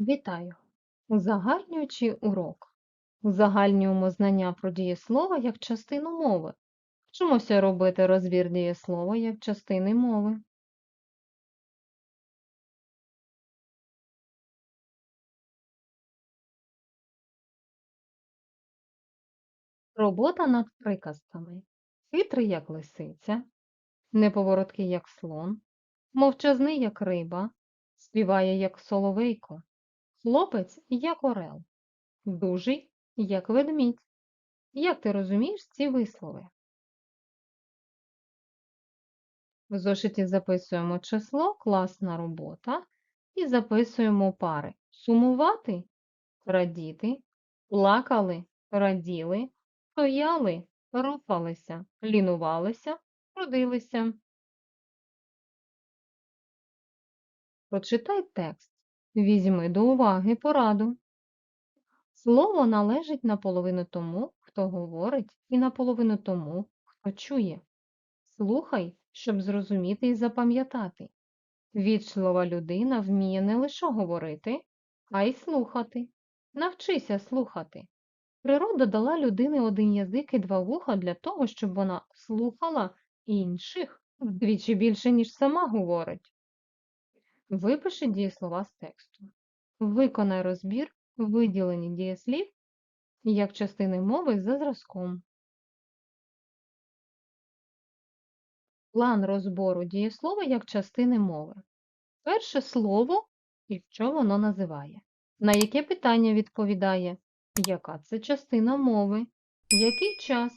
Вітаю! Узагальнюючий урок. Узагальнюємо знання про дієслова як частину мови. Вчимося робити розбір дієслова як частини мови. Робота над приказками. Хитрий, як лисиця, неповороткий, як слон, мовчазний, як риба, співає, як соловейко, хлопець, як орел, дужий, як ведмідь. Як ти розумієш ці вислови? В зошиті записуємо число, класна робота і записуємо пари. Сумувати радіти, плакали, раділи, стояли, рухалися, лінувалися, трудилися. Прочитай текст. Візьми до уваги пораду. Слово належить наполовину тому, хто говорить, і наполовину тому, хто чує. Слухай, щоб зрозуміти і запам'ятати. Вічлива людина вміє не лише говорити, а й слухати. Навчися слухати. Природа дала людині один язик і два вуха для того, щоб вона слухала інших вдвічі більше, ніж сама говорить. Випиши дієслова з тексту. Виконай розбір виділені дієслів як частини мови за зразком. План розбору дієслова як частини мови. Перше слово і що воно називає. На яке питання відповідає? Яка це частина мови? Який час?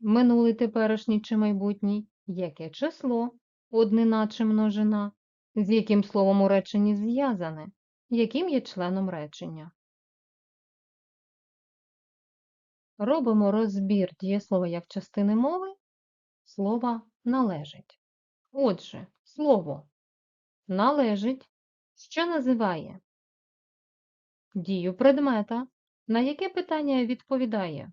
Минулий, теперішній чи майбутній? Яке число? Однина чи множина? З яким словом у реченні зв'язане? Яким є членом речення? Робимо розбір дієслова як частини мови слова належить. Отже, слово належить, що називає дію предмета, на яке питання відповідає,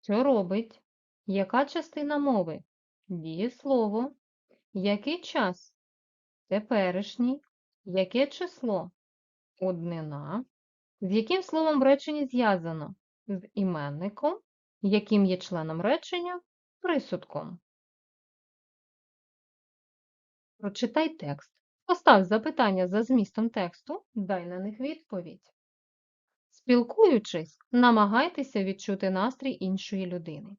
що робить, яка частина мови дієслово, який час теперішній, яке число однина, з яким словом в реченні зв'язано з іменником, яким є членом речення присудком. Прочитай текст. Постав запитання за змістом тексту, дай на них відповідь. Спілкуючись, намагайтеся відчути настрій іншої людини.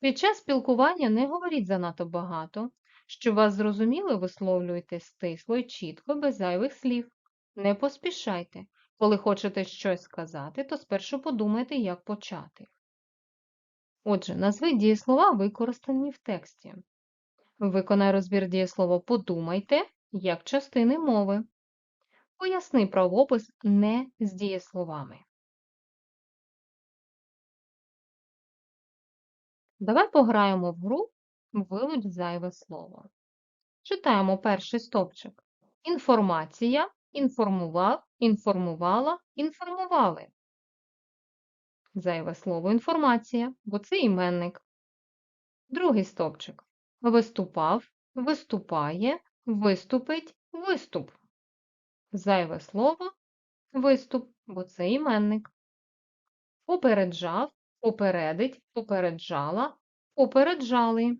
Під час спілкування не говоріть занадто багато, щоб вас зрозуміли, висловлюйте стисло і чітко, без зайвих слів. Не поспішайте. Коли хочете щось сказати, то спершу подумайте, як почати. Отже, назви дієслова, використані в тексті. Виконай розбір дієслова подумайте як частини мови. Поясни правопис не з дієсловами. Давай пограємо в гру вилуч зайве слово. Читаємо перший стопчик. Інформація, інформував, інформувала, інформували. Зайве слово інформація, бо це іменник. Другий стопчик. Виступав, виступає, виступить, виступ. Зайве слово виступ, бо це іменник. Попереджав, попередить, попереджала, попереджали.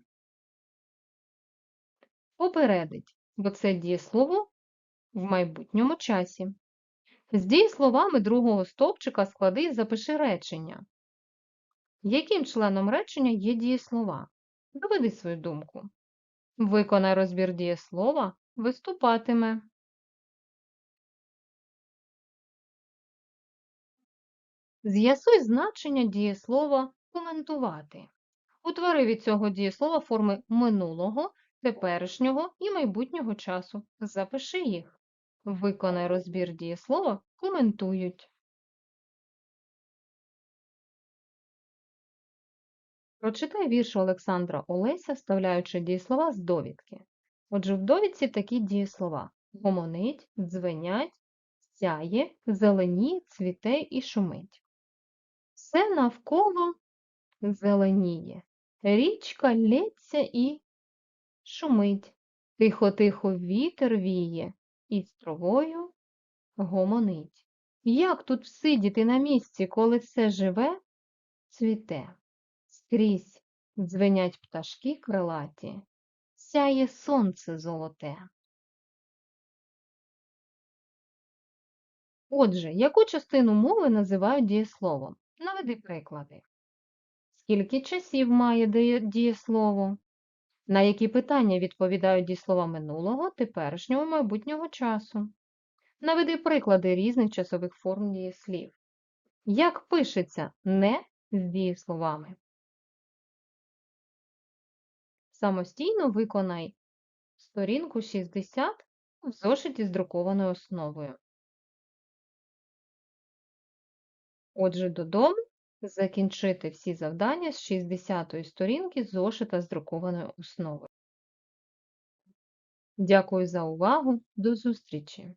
Попередить, бо це дієслово в майбутньому часі. З дієсловами другого стовпчика склади і запиши речення. Яким членом речення є дієслова? Доведи свою думку. Виконай розбір дієслова виступатиме. З'ясуй значення дієслова коментувати. Утвори від цього дієслова форми минулого, теперішнього і майбутнього часу. Запиши їх. Виконай розбір дієслова коментують. Прочитай вірш Олександра Олеся, вставляючи дієслова з довідки. Отже, в довідці такі дієслова: гомонить, дзвенять, сяє, зеленіє, цвіте і шумить. Все навколо зеленіє. Річка лється і шумить. Тихо-тихо вітер віє, і з травою гомонить. Як тут всидіти на місці, коли все живе, цвіте? Скрізь дзвенять пташки крилаті, сяє сонце золоте. Отже, яку частину мови називають дієсловом? Наведи приклади. Скільки часів має дієслово? На які питання відповідають дієслова минулого, теперішнього, майбутнього часу? Наведи приклади різних часових форм дієслів. Як пишеться не з дієсловами? Самостійно виконай сторінку 60 в зошиті з друкованою основою. Отже, додому закінчити всі завдання з 60-ї сторінки зошита з друкованою основою. Дякую за увагу. До зустрічі!